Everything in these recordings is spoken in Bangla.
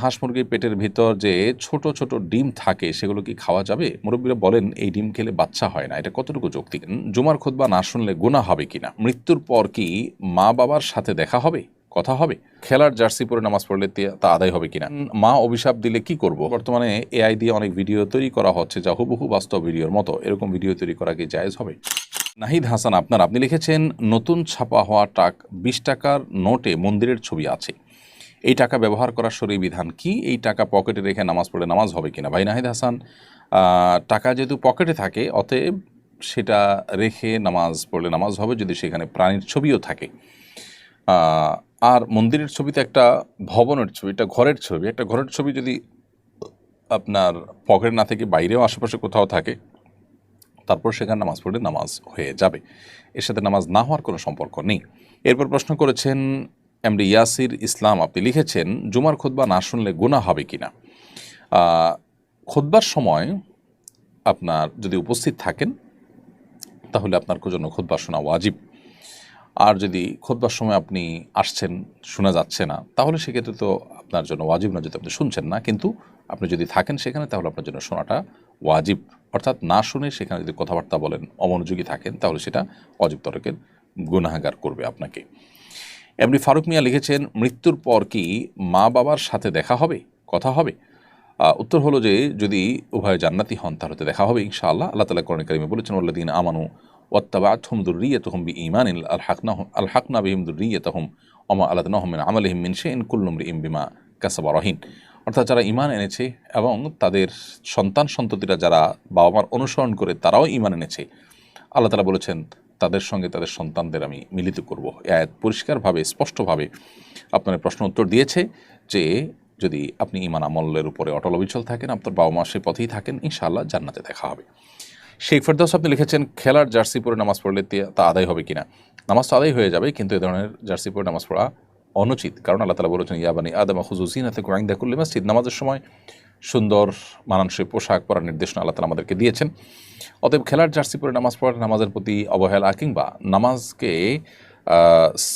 হাঁস মুরগির পেটের ভিতর যে ছোট ছোট ডিম থাকে, সেগুলো কি খাওয়া যাবে? মুরব্বীরা বলেন, এই ডিম খেলে বাচ্চা হয় না। এটা কতটুকু যৌক্তিক? জুমার খুতবা না শুনলে গুণা হবে কিনা? মৃত্যুর পর কি মা বাবার সাথে দেখা হবে? কথা হবে? খেলার জার্সি পরে নামাজ পড়লে তা আদায় হবে কিনা? মা অভিশাপ দিলে কি করব? বর্তমানে এআই দিয়ে অনেক ভিডিও তৈরি করা হচ্ছে, যা হুবহু বাস্তব ভিডিওর মতো। এরকম ভিডিও তৈরি করা কি জায়েজ হবে? নাহিদ হাসান, আপনার, আপনি লিখেছেন, নতুন ছাপা হওয়া টাক বিশ টাকার নোটে মন্দিরের ছবি আছে। এই টাকা ব্যবহার করার সরি বিধান কি? এই টাকা পকেটে রেখে নামাজ পড়ে নামাজ হবে কিনা? ভাই নাহিদ হাসান টাকা যেহেতু পকেটে থাকে, অতএব সেটা রেখে নামাজ পড়লে নামাজ হবে যদি সেখানে প্রাণীর ছবিও থাকে। আর মন্দিরের ছবিতে একটা ভবনের ছবি, একটা ঘরের ছবি, একটা ঘরের ছবি যদি আপনার পকেটে না থেকে বাইরেও আশেপাশে কোথাও থাকে, তারপর সেখানে নামাজ পড়লে নামাজ হয়ে যাবে। এর সাথে নামাজ না হওয়ার কোনো সম্পর্ক নেই। এরপর প্রশ্ন করেছেন এমডি ইয়াসির ইসলাম আপনি লিখেছেন জুমার খুতবা না শুনলে গুণা হবে কিনা? আহ, খুতবার সময় আপনার যদি উপস্থিত থাকেন তাহলে আপনার জন্য খুতবা শোনা ওয়াজিব। আর যদি খুতবার সময় আপনি আসছেন শোনা যাচ্ছে না তাহলে সেক্ষেত্রে তো আপনার জন্য ওয়াজিব না যদি আপনি শুনছেন না। কিন্তু আপনি যদি থাকেন সেখানে তাহলে আপনার জন্য শোনাটা ওয়াজিব। অর্থাৎ না শুনে সেখানে যদি কথাবার্তা বলেন অমনোযোগী থাকেন তাহলে সেটা অজিব তরকের গুনাহাগার করবে আপনাকে। এমনি ফারুক মিয়া লিখেছেন, মৃত্যুর পর কি মা বাবার সাথে দেখা হবে? কথা হবে? উত্তর হলো যে, যদি উভয় জান্নাতি হন, তাহলে তো দেখা হবে, ইনশাআল্লাহ। আল্লাহ তালা করণে কারিমে বলেছেন ওল্লাদিন আমানু ওয়াত্তাবাআতহুম দুররিয়াতুহুম বিঈমানিন আলহাকনাহুম আলহাকনা বিহিম দুররিয়াতুহুম ওমা আলাদনাহুম মিন আমালিহিম মিন শাইইন কুল্লু ইমরিইম বিমা কাসাবা রহিন অর্থাৎ যারা ইমান এনেছে এবং তাদের সন্তান সন্ততিরা যারা বাবা মার অনুসরণ করে তারাও ইমান এনেছে। আল্লাহ তালা বলেছেন তাদের সঙ্গে তাদের সন্তানদের আমি মিলিত করব। আয়াত পরিষ্কারভাবে, স্পষ্টভাবে আপনার প্রশ্ন উত্তর দিয়েছে যে, যদি আপনি ইমান আমলের উপরে অটল অবিচল থাকেন আপনার বাবা মা সেই পথেই থাকেন, ইনশাআল্লাহ জান্নাতে দেখা হবে। শেখ ফেরদাউস আপনি লিখেছেন, খেলার জার্সি পরে নামাজ পড়লে তে- আদায় হবে কিনা? নামাজ তো আদায় হয়ে যাবে, কিন্তু এ ধরনের জার্সি পরে নামাজ পড়া অনুচিত। কারণ আল্লাহ তালা বলেছেন ইয়াবানি আদামা খুজুসিনাতে গোয়াইন্দা করলে মসজিদ। নামাজের সময় সুন্দর, মানানসই পোশাক পরার নির্দেশনা আল্লাহ তালা আমাদেরকে দিয়েছেন। অতএব খেলার জার্সি পরে নামাজ পড়ার নামাজের প্রতি অবহেলা কিংবা নামাজকে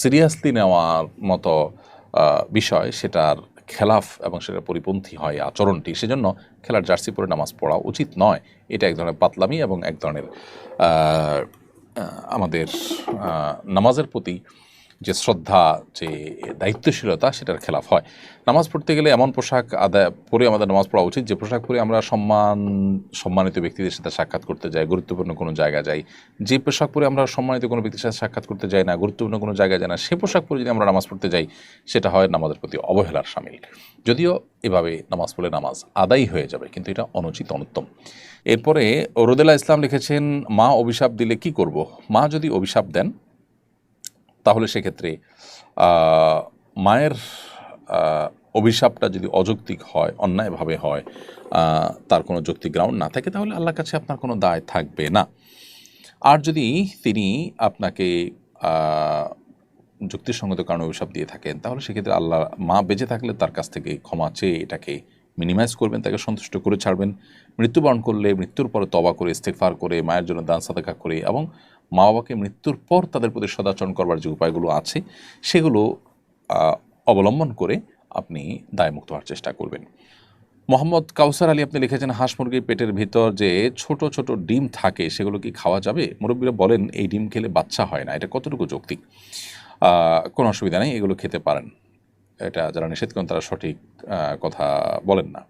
সিরিয়াসলি নেওয়ার মতো বিষয় সেটার খেলাফ এবং সেটার পরিপন্থী হয় আচরণটি। সেজন্য খেলার জার্সি পরে নামাজ পড়া উচিত নয়। এটা এক ধরনের পাতলামি এবং এক ধরনের আমাদের নামাজের প্রতি যে শ্রদ্ধা, যে দায়িত্বশীলতা সেটার খেলাফ হয়। নামাজ পড়তে গেলে এমন পোশাক আদায় পরে আমাদের নামাজ পড়া উচিত। যে পোশাক পরে আমরা সম্মান, সম্মানিত ব্যক্তিদের সাথে সাক্ষাৎ করতে যাই, গুরুত্বপূর্ণ কোনো জায়গা যাই। যে পোশাক পরে আমরা সম্মানিত কোনো ব্যক্তির সাথে সাক্ষাৎ করতে যাই না, গুরুত্বপূর্ণ কোনো জায়গায় যাই না, সে পোশাক পরে যদি আমরা নামাজ পড়তে যাই, সেটা হয় নামাজের প্রতি অবহেলার সামিল। যদিও এভাবে নামাজ পড়লে নামাজ আদায় হয়ে যাবে, কিন্তু এটা অনুচিত, অনুত্তম। এরপরে রোদেলা ইসলাম লিখেছেন, মা অভিশাপ দিলে কি করব? মা যদি অভিশাপ দেন তাহলে সেক্ষেত্রে মায়ের অভিশাপটা যদি অযৌক্তিক হয়, অন্যায়ভাবে হয় তার কোনো যৌক্তিক গ্রাউন্ড না থাকে, তাহলে আল্লাহর কাছে আপনার কোনো দায় থাকবে না। আর যদি তিনি আপনাকে যুক্তিসঙ্গত কারণে অভিশাপ দিয়ে থাকেন, তাহলে সেক্ষেত্রে আল্লাহ, মা বেঁচে থাকলে তার কাছ থেকে ক্ষমা চেয়ে এটাকে মিনিমাইজ করবেন, তাকে সন্তুষ্ট করে ছাড়বেন। মৃত্যুবরণ করলে, মৃত্যুর পরে তবা করে ইস্তেকফার করে, মায়ের জন্য দান সাদাকা করে এবং মা বাবাকে মৃত্যুর পর তাদের প্রতি সদাচরণ করবার যে উপায়গুলো আছে, সেগুলো অবলম্বন করে আপনি দায়মুক্ত হওয়ার চেষ্টা করবেন। মোহাম্মদ কাউসার আলী, আপনি লিখেছেন, হাঁস মুরগির পেটের ভিতর যে ছোট ছোট ডিম থাকে, সেগুলো কি খাওয়া যাবে? মুরব্বীরা বলেন, এই ডিম খেলে বাচ্চা হয় না, এটা কতটুকু যৌক্তিক? কোনো অসুবিধা নেই, এগুলো খেতে পারেন। এটা যারা নিষেধ করেন, তারা সঠিক কথা বলেন না।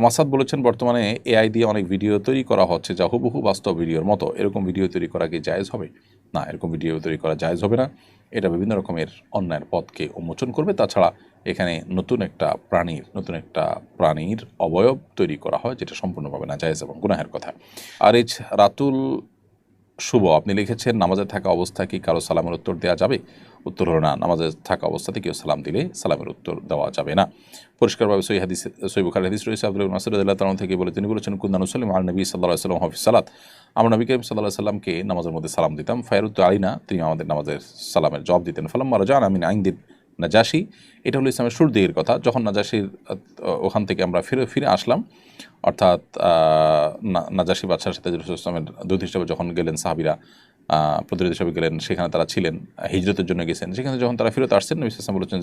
এমাসাদ বলেছেন, বর্তমানে এআই দিয়ে অনেক ভিডিও তৈরি করা হচ্ছে যা হুবহু বাস্তব ভিডিওর মতো। এরকম ভিডিও তৈরি করা কি জায়জ হবে? না, এরকম ভিডিও তৈরি করা জায়জ হবে না। এটা বিভিন্ন রকমের অন্যায়ের পথকে উন্মোচন করবে। তাছাড়া এখানে নতুন একটা প্রাণীর, নতুন একটা প্রাণীর অবয়ব তৈরি করা হয়, যেটা সম্পূর্ণভাবে না জায়জ এবং গুনাহের কথা। আর এইচ রাতুল শুভ। আপনি লিখেছেন, নামাজে থাকা অবস্থায় কি কারও সালামের উত্তর দেওয়া যাবে? উত্তর হলো না, নামাজে থাকা অবস্থাতে কেউ সালাম দিলে সালামের উত্তর দেওয়া যাবে না। পরিষ্কারভাবে সই হাদিস সই হাদিস রয়েছে। আব্দুল তালন থেকে বলে, তিনি বলেছেন কুন্দান সাল্লাম আল নবী সাল্লাহ সাল্লাম হাফিজ সালাত। আমরা নবী করিম সাল্লাহ সাল্লামকে নামাজের মধ্যে সালাম দিতাম। ফায়ারুদ্দ আলিনা তিনি আমাদের নামাজের সালামের জবাব দিতেন। ফালাম মারা জান আমিন আইন দিন নাজাসি। এটা হলো ইসলামের শুরু কথা। যখন নাজাসির ওখান থেকে আমরা ফিরে ফিরে আসলাম, অর্থাৎ নাজাসি বাদশার সাথে ইসলামের দূত হিসেবে যখন গেলেন সাহাবিরা প্রতিরোধী হিসাবে গেলেন, সেখানে তারা ছিলেন, হিজরতের জন্য গেছেন। সেখানে যখন তারা ফেরত আসছেন, নবী সাল্লাম বলেছেন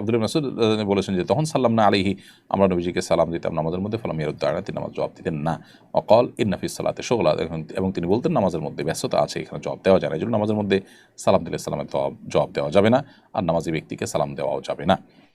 আব্দুল মাসুদ বলেছেন যে, তখন সাল্লাম না আলিহি আমরা নবীজিকে সালাম দিতাম নামাজের মধ্যে, ফলাম ইয়ারুদ্দায়না তিনি নামাজ জবাব দিতেন না। অকল ইন্নাফিস সালাতে শোগলা এবং তিনি বলতেন, নামাজের মধ্যে ব্যস্ততা আছে, এখানে জবাব দেওয়া যায় না। এই জন্য নামাজের মধ্যে সালাম দিলে সালামের জবাব দেওয়া যাবে না, আর নামাজি ব্যক্তিকে সালাম দেওয়াও যাবে না।